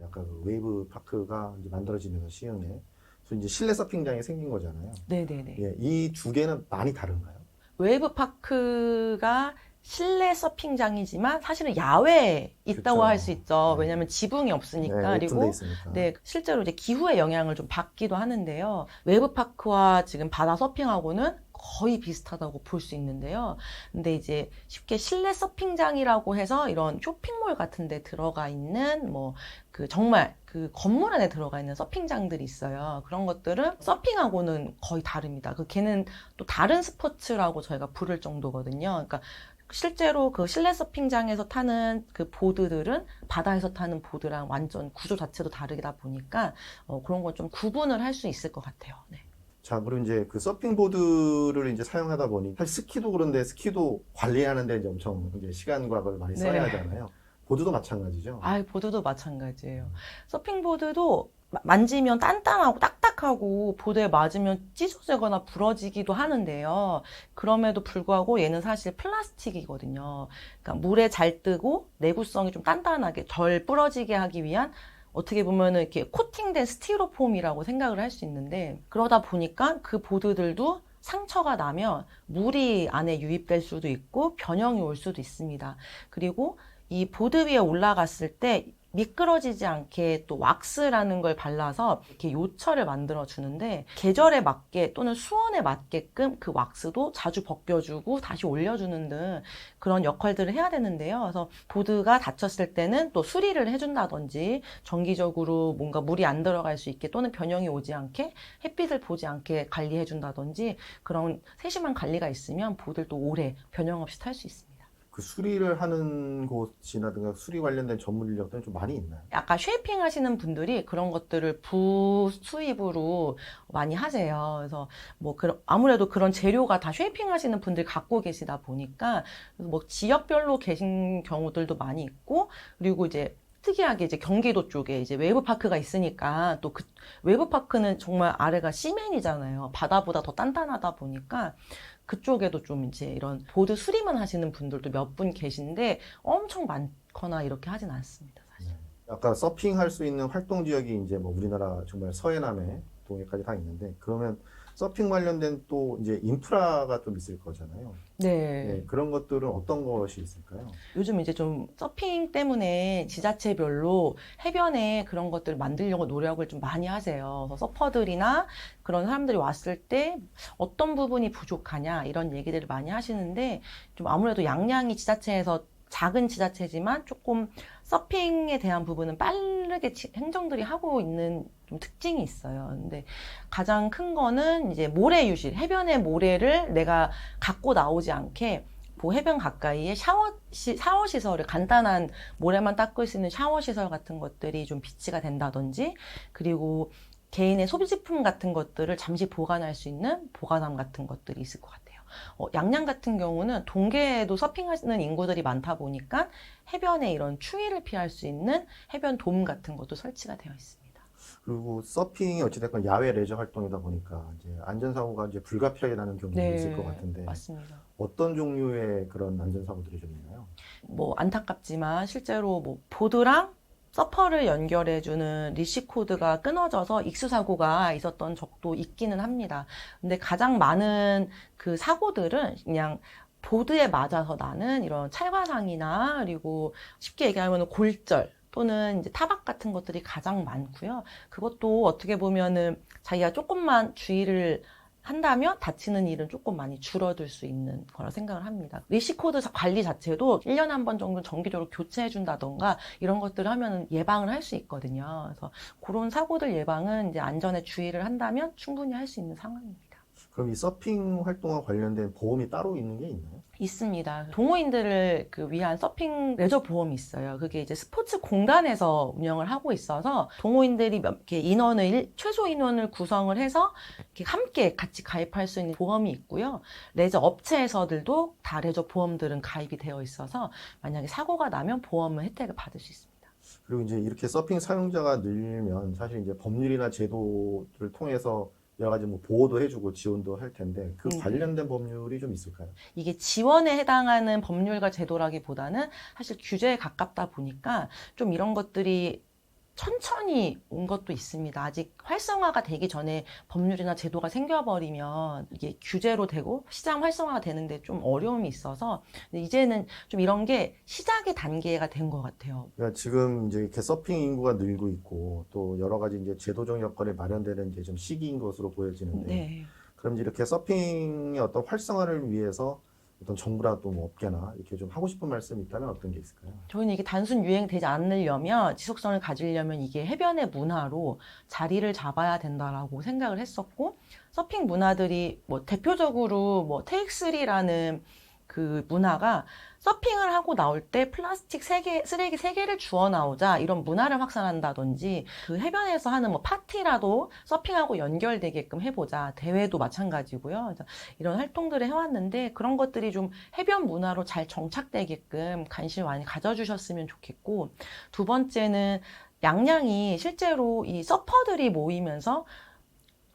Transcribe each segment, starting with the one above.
약간 그 웨이브 파크가 이제 만들어지면서 시흥에 그래서 이제 실내 서핑장이 생긴 거잖아요. 네네네. 예, 이 두 개는 많이 다른가요? 웨이브 파크가 실내 서핑장이지만 사실은 야외에 있다고 그쵸. 할 수 있죠. 네. 왜냐하면 지붕이 없으니까 네, 오픈돼 그리고 있으니까. 네, 실제로 이제 기후의 영향을 좀 받기도 하는데요. 웨이브 파크와 지금 바다 서핑하고는 거의 비슷하다고 볼 수 있는데요. 근데 이제 쉽게 실내 서핑장이라고 해서 이런 쇼핑몰 같은 데 들어가 있는 뭐 그 정말 그 건물 안에 들어가 있는 서핑장들이 있어요. 그런 것들은 서핑하고는 거의 다릅니다. 그 걔는 또 다른 스포츠라고 저희가 부를 정도거든요. 그러니까 실제로 그 실내 서핑장에서 타는 그 보드들은 바다에서 타는 보드랑 완전 구조 자체도 다르다 보니까 어, 그런 건좀 구분을 할 수 있을 것 같아요. 네. 자, 그리고 이제 그 서핑보드를 이제 사용하다 보니 사실 스키도 그런데 스키도 관리하는데 이제 엄청 이제 시간과 그걸 많이 써야 네. 하잖아요. 보드도 마찬가지죠. 아, 보드도 마찬가지예요. 서핑보드도 마- 만지면 단단하고 딱딱하고 보드에 맞으면 찢어지거나 부러지기도 하는데요. 그럼에도 불구하고 얘는 사실 플라스틱이거든요. 그러니까 물에 잘 뜨고 내구성이 좀 단단하게 덜 부러지게 하기 위한 어떻게 보면은 이렇게 코팅된 스티로폼이라고 생각을 할 수 있는데 그러다 보니까 그 보드들도 상처가 나면 물이 안에 유입될 수도 있고 변형이 올 수도 있습니다. 그리고 이 보드 위에 올라갔을 때 미끄러지지 않게 또 왁스라는 걸 발라서 이렇게 요철을 만들어 주는데 계절에 맞게 또는 수온에 맞게끔 그 왁스도 자주 벗겨주고 다시 올려주는 등 그런 역할들을 해야 되는데요. 그래서 보드가 다쳤을 때는 또 수리를 해준다든지 정기적으로 뭔가 물이 안 들어갈 수 있게 또는 변형이 오지 않게 햇빛을 보지 않게 관리해준다든지 그런 세심한 관리가 있으면 보드를 또 오래 변형 없이 탈 수 있습니다. 그 수리를 하는 곳이라든가 수리 관련된 전문 인력들은 좀 많이 있나요? 아까 쉐이핑 하시는 분들이 그런 것들을 부수입으로 많이 하세요. 그래서 뭐 그런 아무래도 그런 재료가 다 쉐이핑 하시는 분들이 갖고 계시다 보니까 뭐 지역별로 계신 경우들도 많이 있고 그리고 이제 특이하게 이제 경기도 쪽에 이제 웨이브 파크가 있으니까 또 그 웨이브 파크는 정말 아래가 시멘이잖아요. 바다보다 더 단단하다 보니까 그쪽에도 좀 이제 이런 보드 수리만 하시는 분들도 몇 분 계신데 엄청 많거나 이렇게 하진 않습니다. 사실. 아까 서핑 할 수 있는 활동 지역이 이제 뭐 우리나라 정말 서해남에 동해까지 다 있는데 그러면 서핑 관련된 또 이제 인프라가 좀 있을 거잖아요. 네. 네, 그런 것들은 어떤 것이 있을까요? 요즘 이제 좀 서핑 때문에 지자체별로 해변에 그런 것들을 만들려고 노력을 좀 많이 하세요. 그래서 서퍼들이나 그런 사람들이 왔을 때 어떤 부분이 부족하냐 이런 얘기들을 많이 하시는데 좀 아무래도 양양이 지자체에서 작은 지자체지만 조금 서핑에 대한 부분은 빠르게 지- 행정들이 하고 있는 좀 특징이 있어요. 근데 가장 큰 거는 이제 모래 유실, 해변의 모래를 내가 갖고 나오지 않게 그 해변 가까이에 샤워 시, 샤워 시설을 간단한 모래만 닦을 수 있는 샤워 시설 같은 것들이 좀 비치가 된다든지 그리고 개인의 소비제품 같은 것들을 잠시 보관할 수 있는 보관함 같은 것들이 있을 것 같아요. 어, 양양 같은 경우는 동계에도 서핑하시는 인구들이 많다 보니까 해변에 이런 추위를 피할 수 있는 해변 돔 같은 것도 설치가 되어 있습니다. 그리고 서핑이 어찌됐건 야외 레저 활동이다 보니까 이제 안전사고가 이제 불가피하게 나는 경우도 있을 것 같은데 네, 맞습니다. 어떤 종류의 그런 안전사고들이 좀 있나요? 뭐 안타깝지만 실제로 뭐 보드랑 서퍼를 연결해주는 리시 코드가 끊어져서 익수 사고가 있었던 적도 있기는 합니다. 근데 가장 많은 그 사고들은 그냥 보드에 맞아서 나는 이런 찰과상이나 그리고 쉽게 얘기하면 골절 또는 이제 타박 같은 것들이 가장 많고요. 그것도 어떻게 보면은 자기가 조금만 주의를 한다면 다치는 일은 조금 많이 줄어들 수 있는 거라 생각을 합니다. 리시코드 관리 자체도 1년에 한 번 정도 정기적으로 교체해 준다던가 이런 것들을 하면 예방을 할 수 있거든요. 그래서 그런 사고들 예방은 이제 안전에 주의를 한다면 충분히 할 수 있는 상황입니다. 그럼 이 서핑 활동과 관련된 보험이 따로 있는 게 있나요? 있습니다. 동호인들을 그 위한 서핑 레저 보험이 있어요. 그게 이제 스포츠 공단에서 운영을 하고 있어서 동호인들이 몇개 인원을 일- 최소 인원을 구성을 해서 이렇게 함께 같이 가입할 수 있는 보험이 있고요. 레저 업체에서들도 다 레저 보험들은 가입이 되어 있어서 만약에 사고가 나면 보험은 혜택을 받을 수 있습니다. 그리고 이제 이렇게 서핑 사용자가 늘면 사실 이제 법률이나 제도를 통해서 여러 가지 뭐 보호도 해주고 지원도 할 텐데 그 음. 관련된 법률이 좀 있을까요? 이게 지원에 해당하는 법률과 제도라기보다는 사실 규제에 가깝다 보니까 좀 이런 것들이 천천히 온 것도 있습니다. 아직 활성화가 되기 전에 법률이나 제도가 생겨버리면 이게 규제로 되고 시장 활성화가 되는데 좀 어려움이 있어서 이제는 좀 이런 게 시작의 단계가 된 것 같아요. 그러니까 지금 이제 이렇게 서핑 인구가 늘고 있고 또 여러 가지 이제 제도적 여건이 마련되는 이제 좀 시기인 것으로 보여지는데 네. 그럼 이제 이렇게 서핑의 어떤 활성화를 위해서 어떤 정부나 또뭐 업계나 이렇게 좀 하고 싶은 말씀이 있다면 어떤 게 있을까요? 저희는 이게 단순 유행되지 않으려면 지속성을 가지려면 이게 해변의 문화로 자리를 잡아야 된다라고 생각을 했었고 서핑 문화들이 뭐 대표적으로 뭐 테이크3라는 그 문화가 서핑을 하고 나올 때 플라스틱 세 개, 쓰레기 세개를 주워 나오자 이런 문화를 확산한다든지 그 해변에서 하는 뭐 파티라도 서핑하고 연결되게끔 해보자. 대회도 마찬가지고요. 이런 활동들을 해왔는데 그런 것들이 좀 해변 문화로 잘 정착되게끔 관심을 많이 가져주셨으면 좋겠고 두 번째는 양양이 실제로 이 서퍼들이 모이면서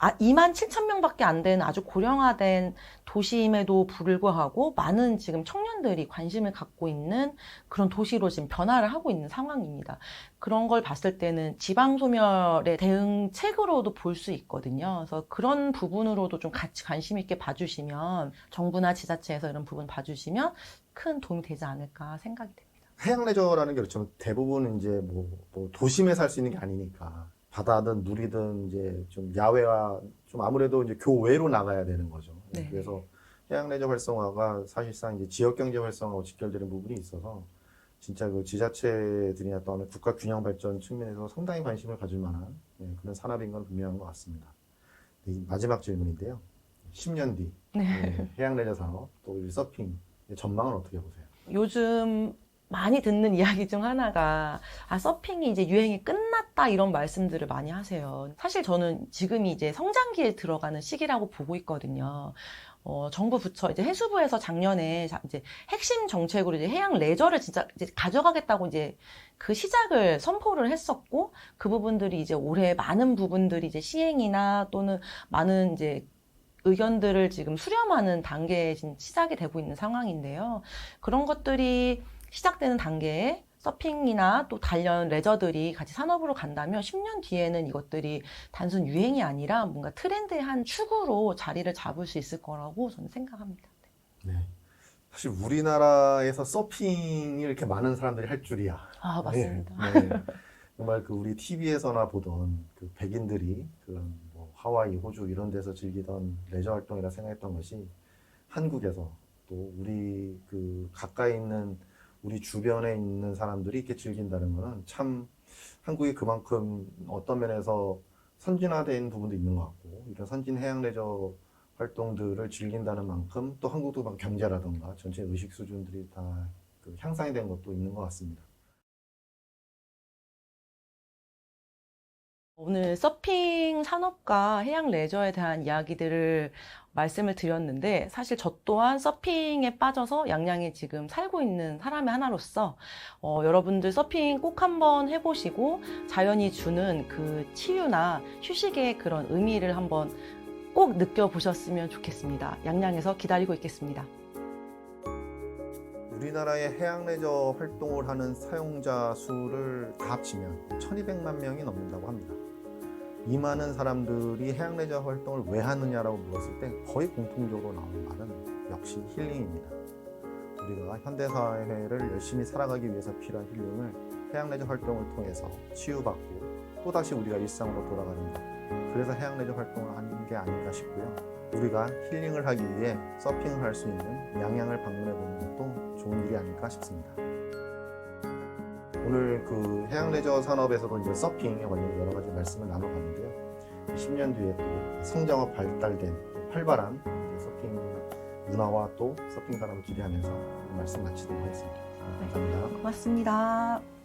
아, 2만 7천 명밖에 안 되는 아주 고령화된 도시임에도 불구하고 많은 지금 청년들이 관심을 갖고 있는 그런 도시로 지금 변화를 하고 있는 상황입니다. 그런 걸 봤을 때는 지방 소멸의 대응책으로도 볼 수 있거든요. 그래서 그런 부분으로도 좀 같이 관심 있게 봐주시면 정부나 지자체에서 이런 부분 봐주시면 큰 도움이 되지 않을까 생각이 됩니다. 해양 레저라는 게 그렇죠. 대부분 이제 뭐, 뭐 도심에 살 수 있는 게 아니니까 바다든 누리든 이제 좀 야외와 좀 아무래도 이제 교외로 나가야 되는 거죠. 네. 그래서 해양 레저 활성화가 사실상 이제 지역 경제 활성화하고 직결되는 부분이 있어서 진짜 그 지자체들이나 또 국가 균형 발전 측면에서 상당히 관심을 가질 만한 예, 그런 산업인 건 분명한 것 같습니다. 네, 이 마지막 질문인데요. 10년 뒤 예, 해양 레저 산업 또 서핑 전망은 어떻게 보세요? 요즘 많이 듣는 이야기 중 하나가 아 서핑이 이제 유행이 끝났다 이런 말씀들을 많이 하세요. 사실 저는 지금이 이제 성장기에 들어가는 시기라고 보고 있거든요. 어, 정부 부처 이제 해수부에서 작년에 자- 이제 핵심 정책으로 이제 해양 레저를 진짜 이제 가져가겠다고 이제 그 시작을 선포를 했었고 그 부분들이 이제 올해 많은 부분들이 이제 시행이나 또는 많은 이제 의견들을 지금 수렴하는 단계에 지금 시작이 되고 있는 상황인데요. 그런 것들이 시작되는 단계에 서핑이나 또 관련 레저들이 같이 산업으로 간다면 10년 뒤에는 이것들이 단순 유행이 아니라 뭔가 트렌드의 한 축으로 자리를 잡을 수 있을 거라고 저는 생각합니다. 네. 사실 우리나라에서 서핑이 이렇게 많은 사람들이 할 줄이야. 아, 맞습니다. 네, 네. 정말 그 우리 TV에서나 보던 그 백인들이 그런 뭐 하와이, 호주 이런 데서 즐기던 레저 활동이라 생각했던 것이 한국에서 또 우리 그 가까이 있는 우리 주변에 있는 사람들이 이렇게 즐긴다는 거는 참 한국이 그만큼 어떤 면에서 선진화된 부분도 있는 것 같고 이런 선진 해양 레저 활동들을 즐긴다는 만큼 또 한국도 막 경제라든가 전체 의식 수준들이 다 그 향상이 된 것도 있는 것 같습니다. 오늘 서핑 산업과 해양 레저에 대한 이야기들을 말씀을 드렸는데 사실 저 또한 서핑에 빠져서 양양에 지금 살고 있는 사람의 하나로서 어, 여러분들 서핑 꼭 한번 해보시고 자연이 주는 그 치유나 휴식의 그런 의미를 한번 꼭 느껴보셨으면 좋겠습니다. 양양에서 기다리고 있겠습니다. 우리나라의 해양 레저 활동을 하는 사용자 수를 다 합치면 1200만 명이 넘는다고 합니다. 이 많은 사람들이 해양 레저 활동을 왜 하느냐라고 물었을 때 거의 공통적으로 나오는 말은 역시 힐링입니다. 우리가 현대 사회를 열심히 살아가기 위해서 필요한 힐링을 해양 레저 활동을 통해서 치유받고 또 다시 우리가 일상으로 돌아가는 것. 그래서 해양 레저 활동을 하는 게 아닌가 싶고요. 우리가 힐링을 하기 위해 서핑을 할 수 있는 양양을 방문해 보는 것도 좋은 일이 아닐까 싶습니다. 오늘 그 해양 레저 산업에서도 이제 서핑에 관련 여러 가지 말씀을 나눠봤는데요. 10년 뒤에 또 성장과 발달된 또 활발한 서핑 문화와 또 서핑 산업을 기대하면서 이 말씀 마치도록 하겠습니다. 네, 감사합니다. 고맙습니다.